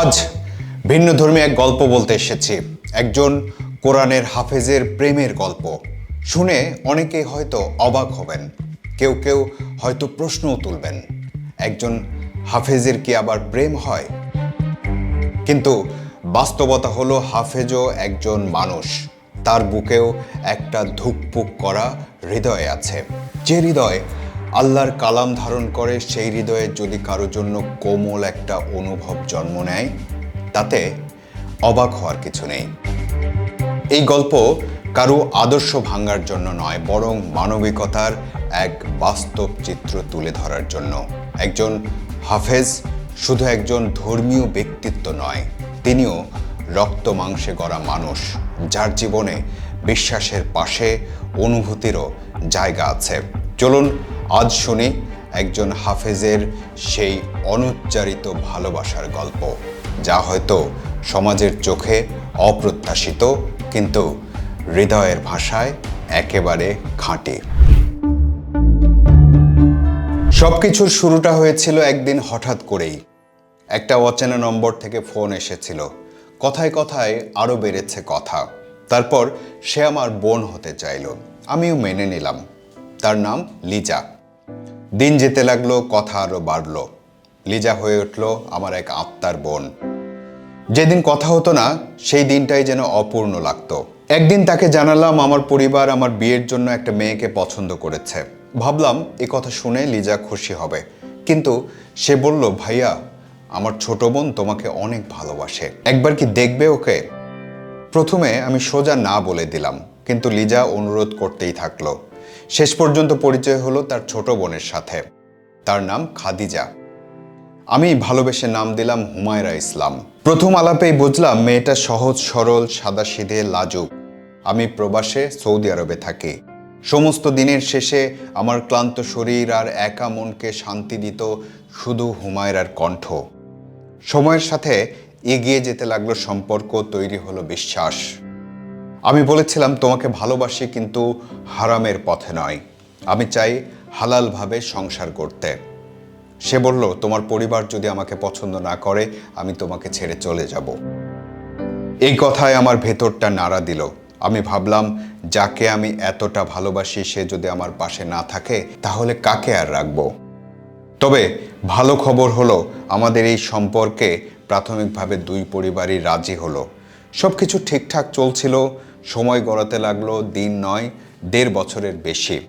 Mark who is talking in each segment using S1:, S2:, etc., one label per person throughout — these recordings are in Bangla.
S1: আজ ভিন্ন ধর্মী এক গল্প বলতে এসেছি। একজন কোরআনের হাফেজের প্রেমের গল্প। শুনে অনেকে হয়তো অবাক হবেন। কেউ কেউ হয়তো প্রশ্নও তুলবেন, একজন হাফেজের কি আবার প্রেম হয়? কিন্তু বাস্তবতা হলো হাফেজও একজন মানুষ। তার বুকেও একটা ধুকপুক করা হৃদয় আছে। যে হৃদয় আল্লাহর কালাম ধারণ করে সেই হৃদয়ে যদি কারোর জন্য কোমল একটা অনুভব জন্ম নেয়, তাতে অবাক হওয়ার কিছু নেই। এই গল্প কারও আদর্শ ভাঙার জন্য নয়, বরং মানবিকতার এক বাস্তব চিত্র তুলে ধরার জন্য। একজন হাফেজ শুধু একজন ধর্মীয় ব্যক্তিত্ব নয়, তিনিও রক্ত মাংসে গড়া মানুষ, যার জীবনে বিশ্বাসের পাশে অনুভূতিরও জায়গা আছে। চলুন আজ শুনি একজন হাফেজের সেই অনুচ্চারিত ভালোবাসার গল্প, যা হয়তো সমাজের চোখে অপ্রত্যাশিত, কিন্তু হৃদয়ের ভাষায় একেবারে খাঁটি। সবকিছুর শুরুটা হয়েছিল একদিন হঠাৎ করেই। একটা অচেনা নম্বর থেকে ফোন এসেছিল। কথায় কথায় আরও বেড়েছে কথা। তারপর সে আমার বোন হতে চাইল। আমিও মেনে নিলাম। তার নাম লিজা। দিন যেতে লাগল, কথা আরও বাড়লো। লিজা হয়ে উঠল আমার এক আত্মার বোন। যেদিন কথা হতো না, সেই দিনটাই যেন অপূর্ণ লাগতো। একদিন তাকে জানালাম, আমার পরিবার আমার বিয়ের জন্য একটা মেয়েকে পছন্দ করেছে। ভাবলাম, এ কথা শুনে লিজা খুশি হবে। কিন্তু সে বলল, ভাইয়া, আমার ছোট বোন তোমাকে অনেক ভালোবাসে। একবার কি দেখবে ওকে? প্রথমে আমি সোজা না বলে দিলাম, কিন্তু লিজা অনুরোধ করতেই থাকল। শেষ পর্যন্ত পরিচয় হলো তার ছোট বোনের সাথে। তার নাম খাদিজা। আমি ভালোবেসে নাম দিলাম হুমায়রা ইসলাম। প্রথম আলাপেই বুঝলাম মেয়েটা সহজ, সরল সাদাসিধে লাজুক। আমি প্রবাসে সৌদি আরবে থাকি। সমস্ত দিনের শেষে আমার ক্লান্ত শরীর আর একা মনকে শান্তি দিত শুধু হুমায়রার কণ্ঠ। সময়ের সাথে এগিয়ে যেতে লাগল সম্পর্ক, তৈরি হলো বিশ্বাস। আমি বলেছিলাম, তোমাকে ভালোবাসি কিন্তু হারামের পথে নয়। আমি চাই হালালভাবে সংসার করতে। সে বলল, তোমার পরিবার যদি আমাকে পছন্দ না করে, আমি তোমাকে ছেড়ে চলে যাব। এই কথায় আমার ভেতরটা নাড়া দিল। আমি ভাবলাম, যাকে আমি এতটা ভালোবাসি, সে যদি আমার পাশে না থাকে, তাহলে কাকে আর রাখব? তবে ভালো খবর হলো, আমাদের এই সম্পর্কে প্রাথমিকভাবে দুই পরিবারই রাজি হলো। সব কিছু ঠিকঠাক চলছিল সময় গড়াতে লাগল, দিন নয়, দেড় বছরের বেশি।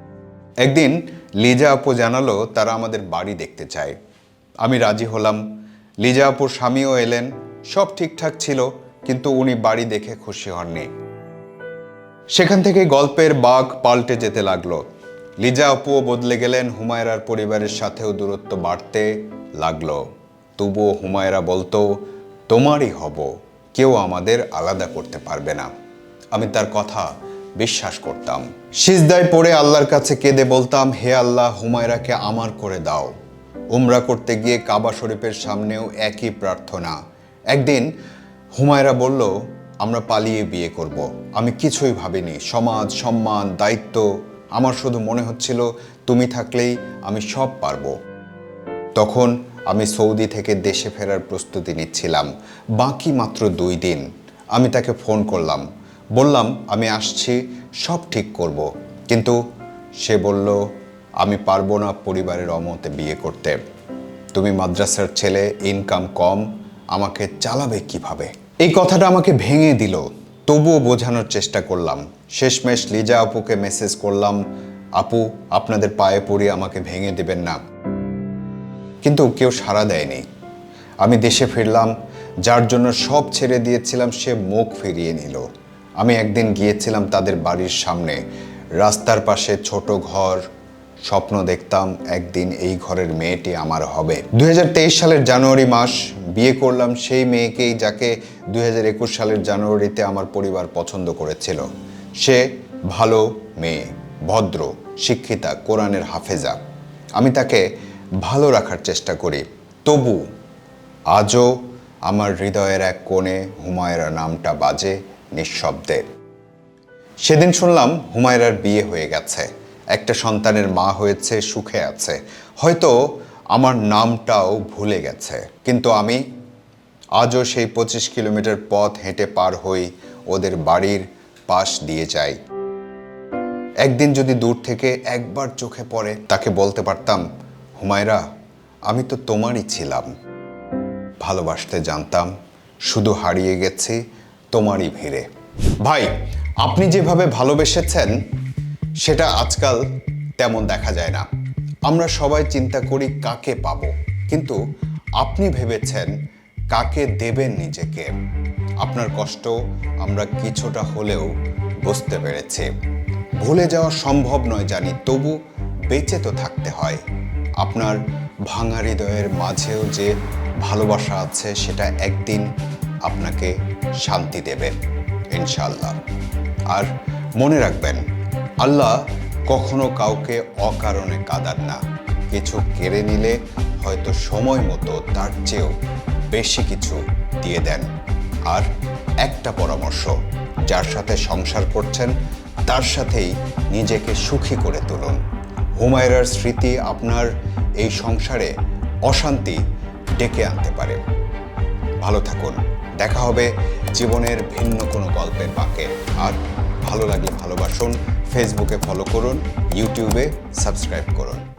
S1: একদিন লিজা আপু জানালো, তারা আমাদের বাড়ি দেখতে চায়। আমি রাজি হলাম। লিজা আপুর স্বামীও এলেন, সব ঠিকঠাক ছিল, কিন্তু উনি বাড়ি দেখে খুশি হননি। সেখান থেকে গল্পের বাঘ পাল্টে যেতে লাগল। লিজা আপুও বদলে গেলেন, হুমায়রার পরিবারের সাথেও দূরত্ব বাড়তে লাগল। তবুও হুমায়রা বলতো, তোমারই হব, কেউ আমাদের আলাদা করতে পারবে না। আমি তার কথা বিশ্বাস করতাম। সিজদায় পড়ে আল্লাহর কাছে কেঁদে বলতাম, হে আল্লাহ, হুমায়রাকে আমার করে দাও। উমরা করতে গিয়ে কাবা শরীফের সামনেও একই প্রার্থনা। একদিন হুমায়রা বলল, আমরা পালিয়ে বিয়ে করব। আমি কিছুই ভাবিনি। সমাজ, সম্মান, দায়িত্ব, আমার শুধু মনে হচ্ছিল তুমি থাকলেই আমি সব পারব। তখন আমি সৌদি থেকে দেশে ফেরার প্রস্তুতি নিচ্ছিলাম। বাকি মাত্র দুই দিন আমি তাকে ফোন করলাম। বললাম, আমি আসছি, সব ঠিক করব। কিন্তু সে বলল, আমি পারব না পরিবারের অমতে বিয়ে করতে। তুমি মাদ্রাসার ছেলে ইনকাম কম, আমাকে চালাবে কীভাবে? এই কথাটা আমাকে ভেঙে দিল। তবুও বোঝানোর চেষ্টা করলাম। শেষমেশ লিজা আপুকে মেসেজ করলাম, আপু, আপনাদের পায়ে পড়ি আমাকে ভেঙে দেবেন না। কিন্তু কেউ সাড়া দেয়নি। আমি দেশে ফিরলাম, যার জন্য সব ছেড়ে দিয়েছিলাম, সে মুখ ফিরিয়ে নিল। আমি একদিন গিয়েছিলাম তাদের বাড়ির সামনে। রাস্তার পাশে ছোট ঘর, স্বপ্ন দেখতাম একদিন এই ঘরের মেয়েটি আমার হবে। দুই হাজার তেইশ সালের জানুয়ারি মাস, বিয়ে করলাম সেই মেয়েকেই যাকে দুই হাজার একুশ সালের জানুয়ারিতে আমার পরিবার পছন্দ করেছিল। সে ভালো মেয়ে, ভদ্র, শিক্ষিতা, কোরআনের হাফেজা। আমি তাকে ভালো রাখার চেষ্টা করি। তবু আজও আমার হৃদয়ের এক কোণে হুমায়রা নামটা বাজে। নিঃশব্দে। সেদিন শুনলাম হুমায়রার বিয়ে হয়ে গেছে। একটা সন্তানের মা হয়েছে, সুখে আছে। হয়তো আমার নামটাও ভুলে গেছে। কিন্তু আমি আজও সেই পঁচিশ কিলোমিটার পথ হেঁটে পার হই, ওদের বাড়ির পাশ দিয়ে যাই। একদিন যদি দূর থেকে একবার চোখে পড়ে, তাকে বলতে পারতাম, হুমায়রা, আমি তো তোমারই ছিলাম। ভালোবাসতে জানতাম, শুধু হারিয়ে গেছি তোমারই ভিড়ে। ভাই, আপনি যেভাবে ভালোবেসেছেন, সেটা আজকাল তেমন দেখা যায় না। আমরা সবাই চিন্তা করি কাকে পাবো, কিন্তু আপনি ভেবেছেন কাকে দেবেন নিজেকে। আপনার কষ্ট আমরা কিছুটা হলেও বুঝতে পেরেছি। ভুলে যাওয়া সম্ভব নয় জানি, তবু বেঁচে তো থাকতে হয়। আপনার ভাঙা হৃদয়ের মাঝেও যে ভালোবাসা আছে, সেটা একদিন আপনাকে শান্তি দেবে ইনশাল্লাহ আর মনে রাখবেন, আল্লাহ কখনো কাউকে অকারণে কাদার না। কিছু কেড়ে নিলে হয়তো সময় মতো তার চেয়েও বেশি কিছু দিয়ে দেন। আর একটা পরামর্শ, যার সাথে সংসার করছেন, তার সাথেই নিজেকে সুখী করে তুলুন। হুমায়রার স্মৃতি আপনার এই সংসারে অশান্তি ডেকে আনতে পারে। ভালো থাকুন। দেখা হবে জীবনের ভিন্ন কোনো গল্পের বাঁকে। আর ভালো লাগলে ভালোবাসুন ফেসবুকে ফলো করুন ইউটিউবে সাবস্ক্রাইব করুন।